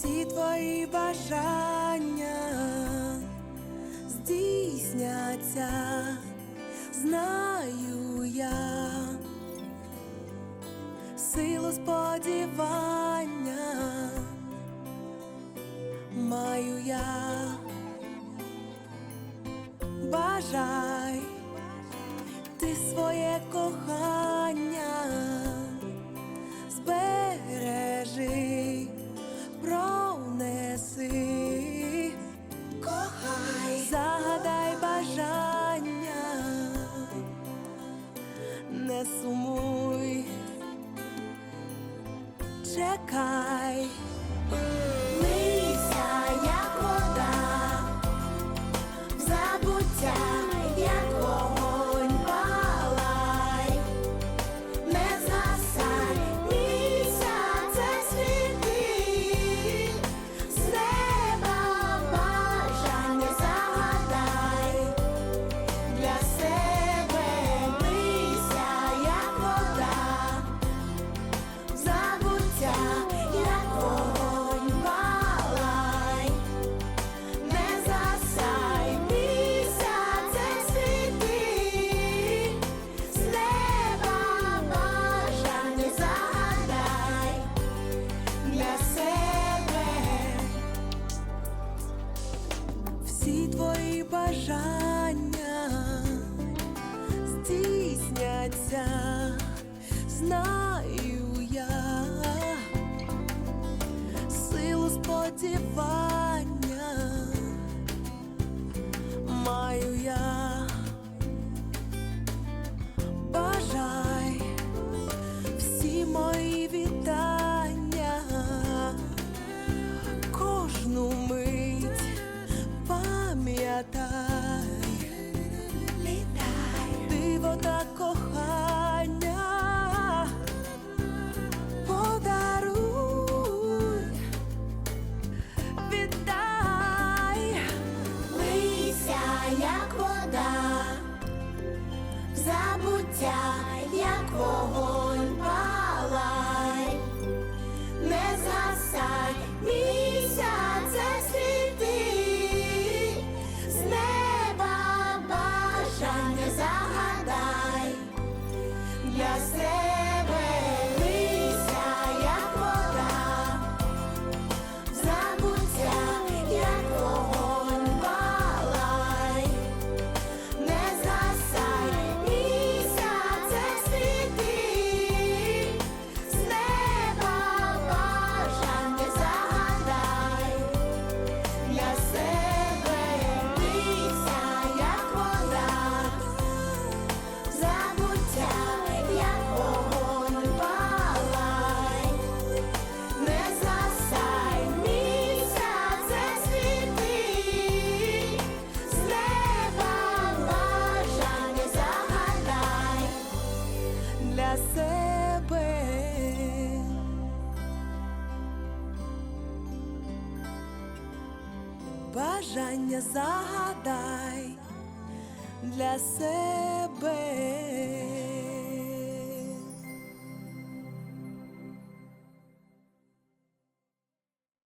всі твої бажання здійсняться, знаю я силу сподівання маю я бажання. czekaj. забуття якого. бажання загадай для себе.